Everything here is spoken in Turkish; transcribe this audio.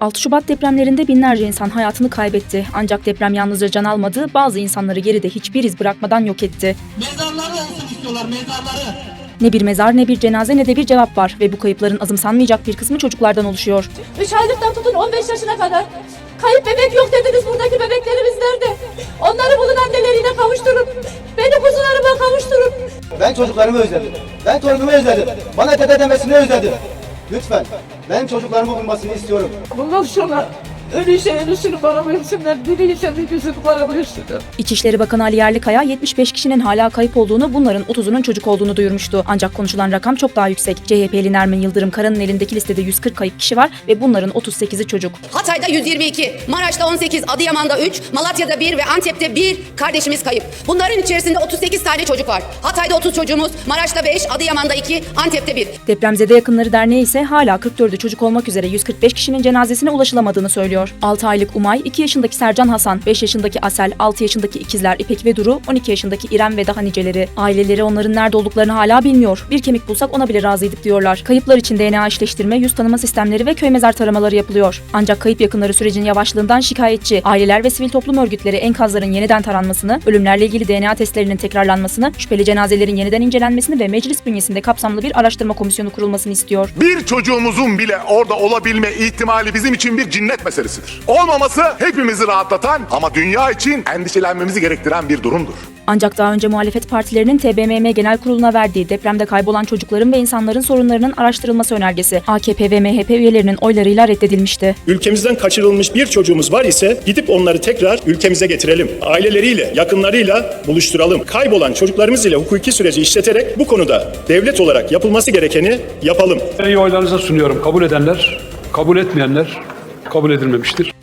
6 Şubat depremlerinde binlerce insan hayatını kaybetti. Ancak deprem yalnızca can almadı, bazı insanları geride hiçbir iz bırakmadan yok etti. Mezarları olsun istiyorlar mezarları. Ne bir mezar ne bir cenaze ne de bir cevap var ve bu kayıpların azımsanmayacak bir kısmı çocuklardan oluşuyor. 3 aylıktan tutun 15 yaşına kadar. Kayıp bebek yok dediniz buradaki bebeklerimiz nerede? Onları bulun anneleriyle kavuşturun. Beni kuzularıma kavuşturun. Ben çocuklarımı özledim. Ben torunumu özledim. Bana dede demesini özledim. Lütfen benim çocuklarımı bulmasını istiyorum. Sonra ölüyse ölüsünü bana versinler, diriyse dirisini bana versinler. İçişleri Bakanı Ali Yerlikaya 75 kişinin hala kayıp olduğunu, bunların 30'unun çocuk olduğunu duyurmuştu. Ancak konuşulan rakam çok daha yüksek. CHP'li Nermin Yıldırım Kara'nın elindeki listede 140 kayıp kişi var ve bunların 38'i çocuk. Hatay'da 122, Maraş'ta 18, Adıyaman'da 3, Malatya'da 1 ve Antep'te 1 kardeşimiz kayıp. Bunların içerisinde 38 tane çocuk var. Hatay'da 30 çocuğumuz, Maraş'ta 5, Adıyaman'da 2, Antep'te 1. Depremzede Yakınları Derneği ise hala 44'ü çocuk olmak üzere 145 kişinin cenazesine ulaşılamadığını söylüyor. 6 aylık Umay, 2 yaşındaki Sercan Hasan, 5 yaşındaki Asel, 6 yaşındaki ikizler İpek ve Duru, 12 yaşındaki İrem ve daha niceleri. Aileleri onların nerede olduklarını hala bilmiyor. Bir kemik bulsak ona bile razıydık diyorlar. Kayıplar için DNA eşleştirme, yüz tanıma sistemleri ve köy mezar taramaları yapılıyor. Ancak kayıp yakınları sürecin yavaşlığından şikayetçi. Aileler ve sivil toplum örgütleri enkazların yeniden taranmasını, ölümlerle ilgili DNA testlerinin tekrarlanmasını, şüpheli cenazelerin yeniden incelenmesini ve meclis bünyesinde kapsamlı bir araştırma komisyonu kurulmasını istiyor. Bir çocuğumuzun bile orada olabilme ihtimali bizim için bir cinnet meselesidir. Olmaması hepimizi rahatlatan ama dünya için endişelenmemizi gerektiren bir durumdur. Ancak daha önce muhalefet partilerinin TBMM Genel Kurulu'na verdiği depremde kaybolan çocukların ve insanların sorunlarının araştırılması önergesi AKP ve MHP üyelerinin oylarıyla reddedilmişti. Ülkemizden kaçırılmış bir çocuğumuz var ise gidip onları tekrar ülkemize getirelim. Aileleriyle, yakınlarıyla buluşturalım. Kaybolan çocuklarımız ile hukuki süreci işleterek bu konuda devlet olarak yapılması gerekeni yapalım. İyi oylarınıza sunuyorum. Kabul edenler, kabul etmeyenler kabul edilmemiştir.